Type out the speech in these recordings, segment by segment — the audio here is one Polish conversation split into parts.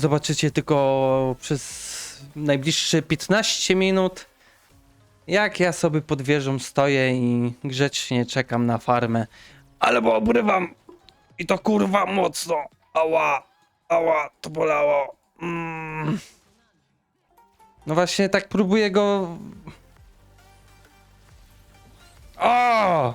zobaczycie tylko przez najbliższe 15 minut, jak ja sobie pod wieżą stoję i grzecznie czekam na farmę. Albo obrywam i to kurwa mocno. Ała, ała, to bolało. Mm. No właśnie tak próbuję go... O!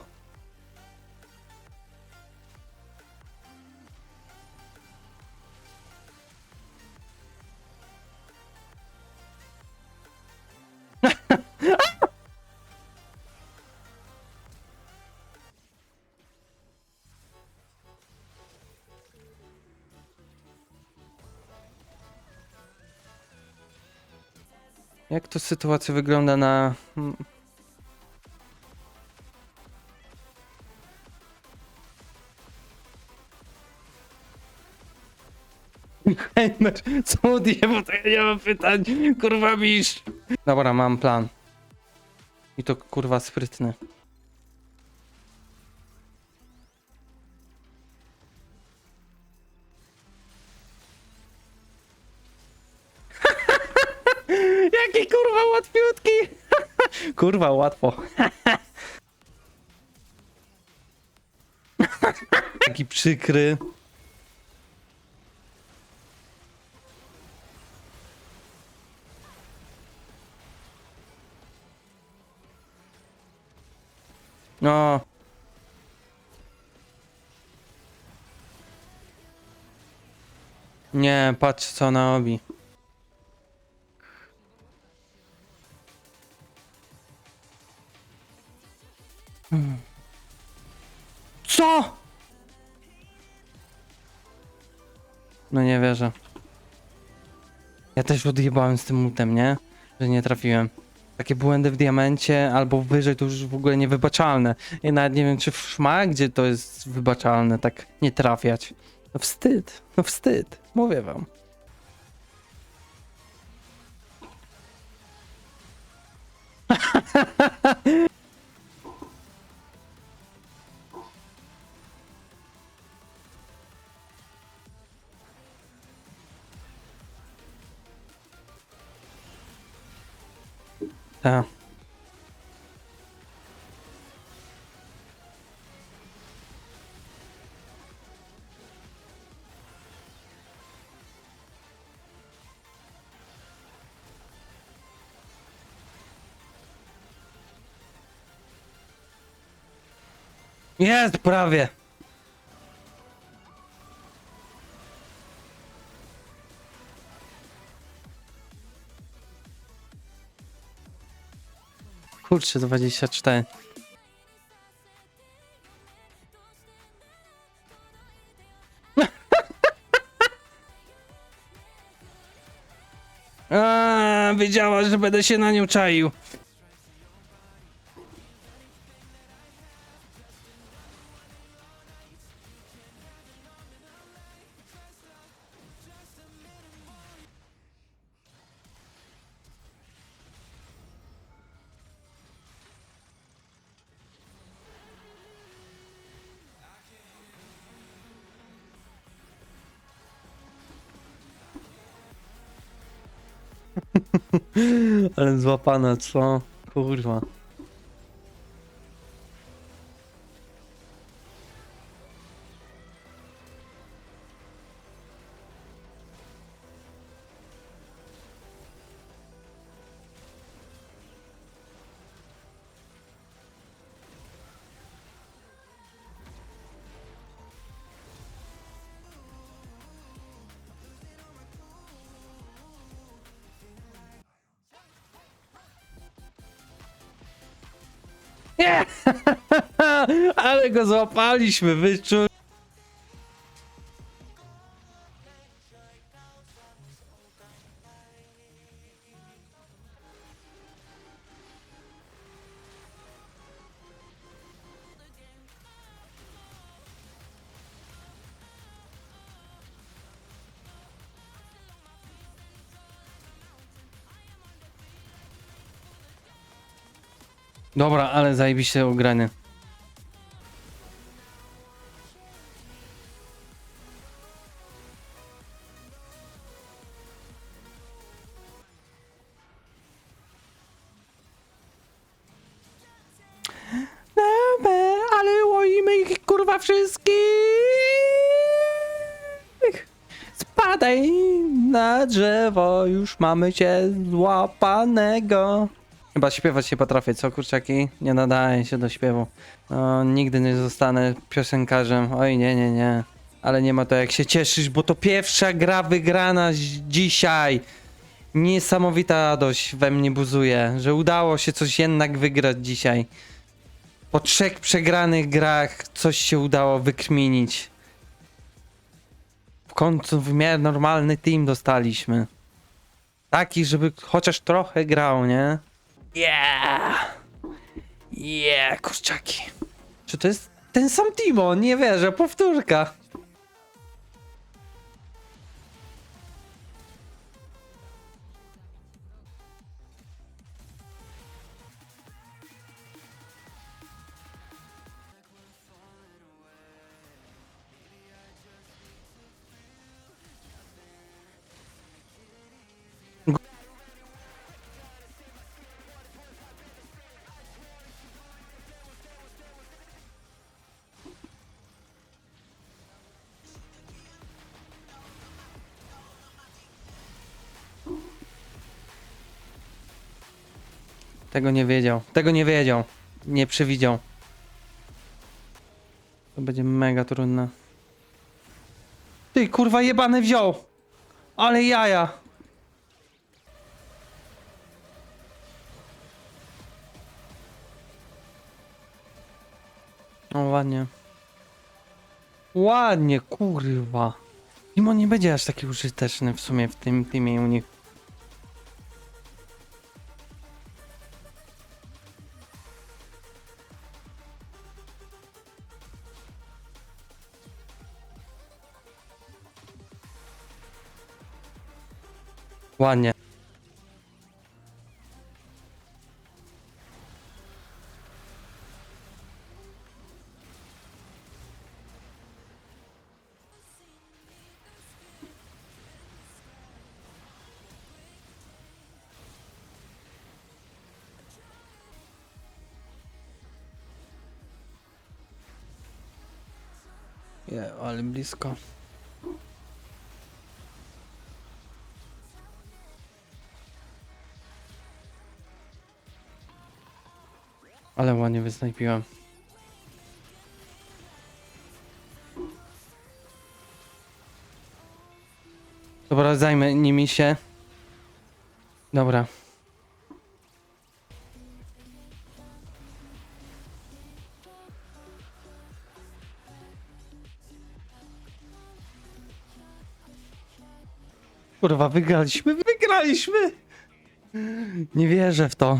Jak to sytuacja wygląda na... mm. Heimer, co odjebał, to ja nie mam pytań, kurwa mistrz. Dobra, mam plan. I to kurwa sprytny. Jaki kurwa łatwiutki! kurwa łatwo. Taki przykry. No. Nie, patrz co ona robi. Co? No nie wierzę. Ja też odjebałem z tym mutem, nie? Że nie trafiłem. Takie błędy w diamencie albo wyżej to już w ogóle niewybaczalne. Ja nawet nie wiem, czy w szmach, gdzie to jest wybaczalne, tak nie trafiać. No wstyd, no wstyd, mówię wam. Jest prawie. Kurczę, 24. A, wiedziała, że będę się na nią czaił. Ale złapana, co? Kurwa. Ale go złapaliśmy, wyczuł. Dobra, ale zajebiście ugranie. Dobra, ale łoimy ich kurwa wszystkich! Spadaj na drzewo, już mamy cię złapanego. Chyba śpiewać się potrafię, co kurczaki? Nie nadaje się do śpiewu. No, nigdy nie zostanę piosenkarzem. Oj, nie, nie, nie. Ale nie ma to jak się cieszysz, bo to pierwsza gra wygrana zi- dzisiaj. Niesamowita radość we mnie buzuje, że udało się coś jednak wygrać dzisiaj. Po trzech przegranych grach coś się udało wykminić. W końcu w miarę normalny team dostaliśmy. Taki, żeby chociaż trochę grał, nie? Yeah! Yeah, kurczaki. Czy to jest ten sam Timo? Nie wierzę, powtórka. Tego nie wiedział. Tego nie wiedział. Nie przewidział. To będzie mega trudne. Ty, kurwa jebany wziął! Ale jaja! O, ładnie. Ładnie, kurwa. Mimo nie będzie aż taki użyteczny w sumie w tym teamie u nich. Ładnie. Je, ale blisko. Ale ładnie wysnajpiłem. Dobra, zajmę nimi się. Dobra. Kurwa, wygraliśmy, wygraliśmy! Nie wierzę w to.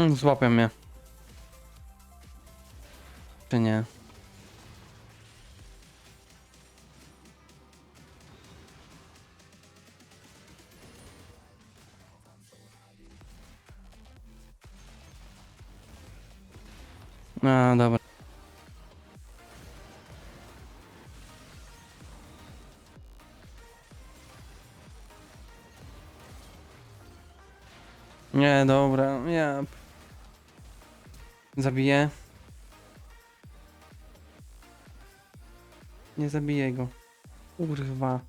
Mm, złapią mnie. Czy nie? No dobra. Nie, dobra, ja Zabiję. Nie zabiję go. Kurwa.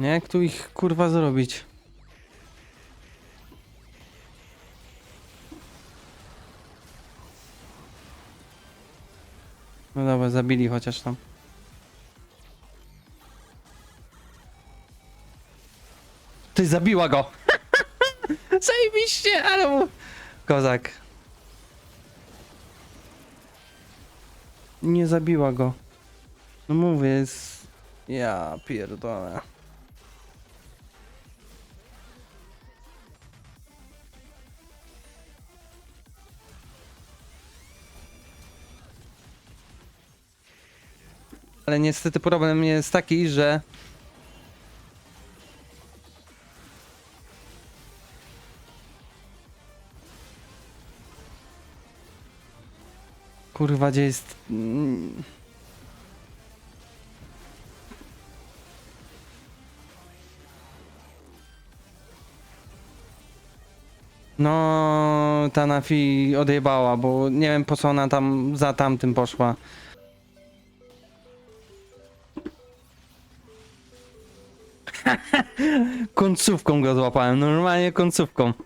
Jak tu ich kurwa zrobić? Dobra, zabili chociaż tam. Ty zabiła go! Zajebiście, ale mu... Kozak. Nie zabiła go. No mówię, jest... Ja pierdolę. Ale niestety problem jest taki, że Kurwa, gdzie jest... No, ta Nafi odjebała, bo nie wiem po co ona tam za tamtym poszła. Końcówką go złapałem, normalnie końcówką.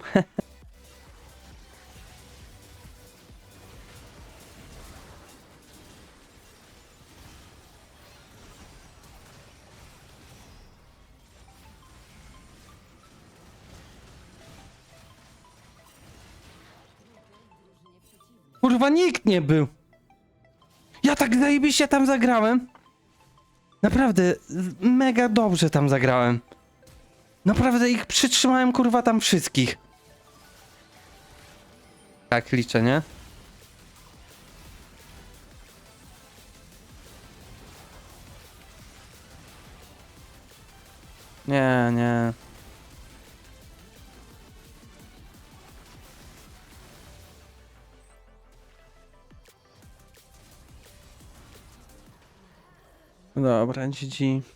Kurwa, nikt nie był. Ja tak zajebiście tam zagrałem. Naprawdę, mega dobrze tam zagrałem. Naprawdę ich przytrzymałem, kurwa, tam wszystkich. Tak liczę, nie? Nie, nie. Dobra, dzieci.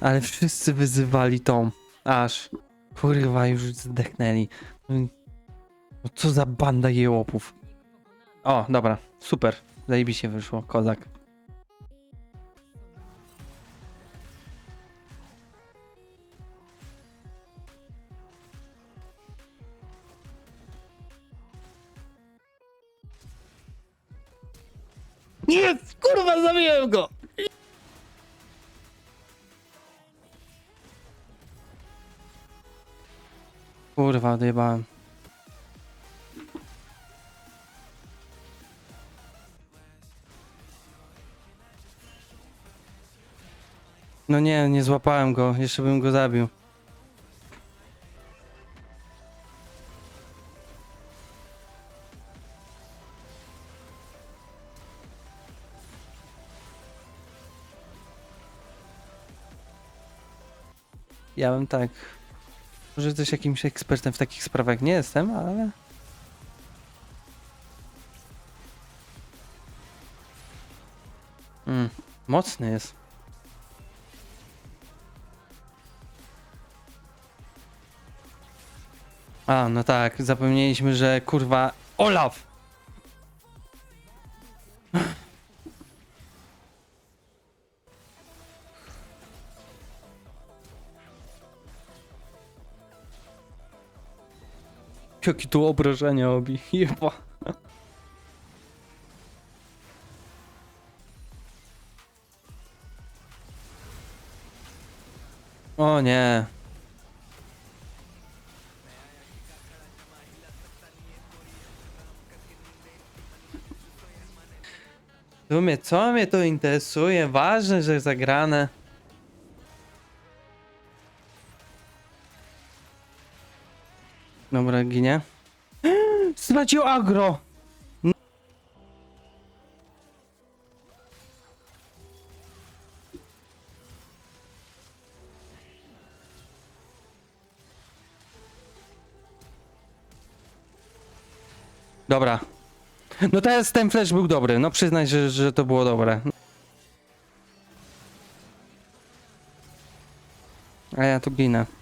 Ale wszyscy wyzywali tą. Aż. Kurwa, już zdechnęli. No co za banda jełopów. O, dobra, super. Zajebiście wyszło, kozak. Nie, kurwa, zabiłem go! Kurwa, odjebałem. No nie, nie złapałem go, jeszcze bym go zabił. Ja bym tak. Może też jakimś ekspertem w takich sprawach nie jestem, ale. Mm, mocny jest. A, no tak, zapomnieliśmy, że kurwa. Olaf! Jakie tu obrażenia obi. Jeba. O nie. W sumie, co mnie to interesuje? Ważne, że zagrane. Dobra, ginie. Stracił agro! Dobra. No teraz ten flash był dobry. No przyznaj, że, że to było dobre. A ja tu ginę.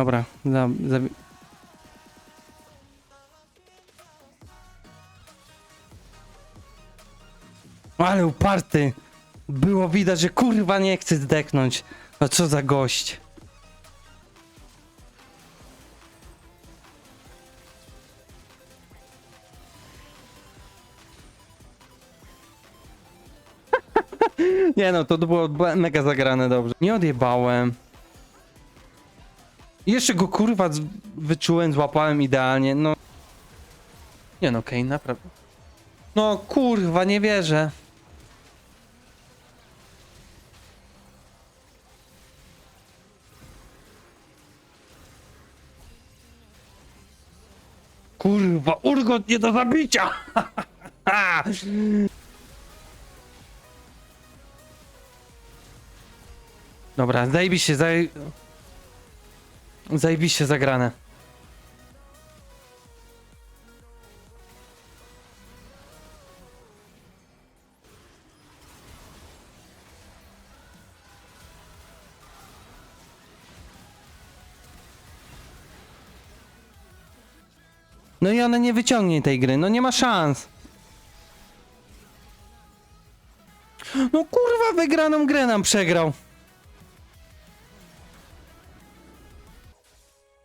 Dobra, za, za... Ale uparty! Było widać, że kurwa nie chce zdechnąć. No co za gość. Nie no, to było mega zagrane dobrze. Nie odjebałem. Jeszcze go kurwa wyczułem, złapałem idealnie, no. Nie no, Kane, naprawdę. No kurwa, nie wierzę. Kurwa, urgot nie do zabicia! Dobra, zajebiście, zaj... Zajebiście zagrane. No i ona nie wyciągnie tej gry, no nie ma szans. No kurwa, wygraną grę nam przegrał.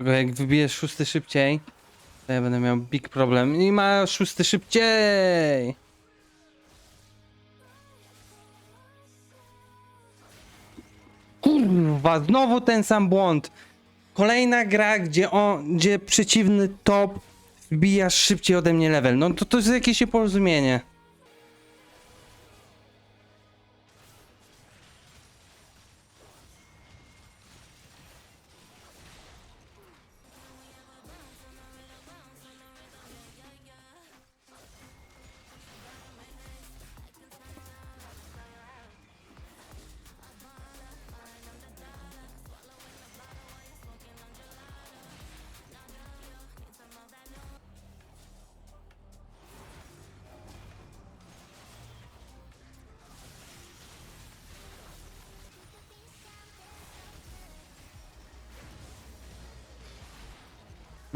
Bo Jak wybijesz szósty szybciej, to ja będę miał big problem. I ma szósty szybciej! Kurwa, znowu ten sam błąd. Kolejna gra, gdzie, on, gdzie przeciwny top wbija szybciej ode mnie level. No to to jest jakieś nieporozumienie.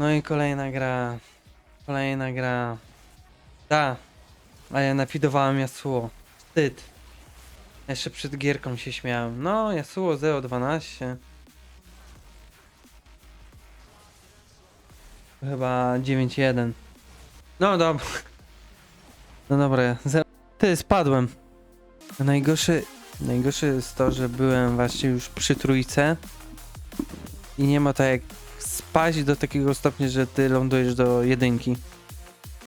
No i kolejna gra. Kolejna gra. Ta. A ja napidowałem Yasuo. Wstyd. Jeszcze przed gierką się śmiałem. No, Yasuo 012. Chyba 9-1. No dobra. No dobra, ty spadłem. A Najgorsze, najgorsze jest to, że byłem właśnie już przy trójce i nie ma tak jak spaść do takiego stopnia, że ty lądujesz do jedynki.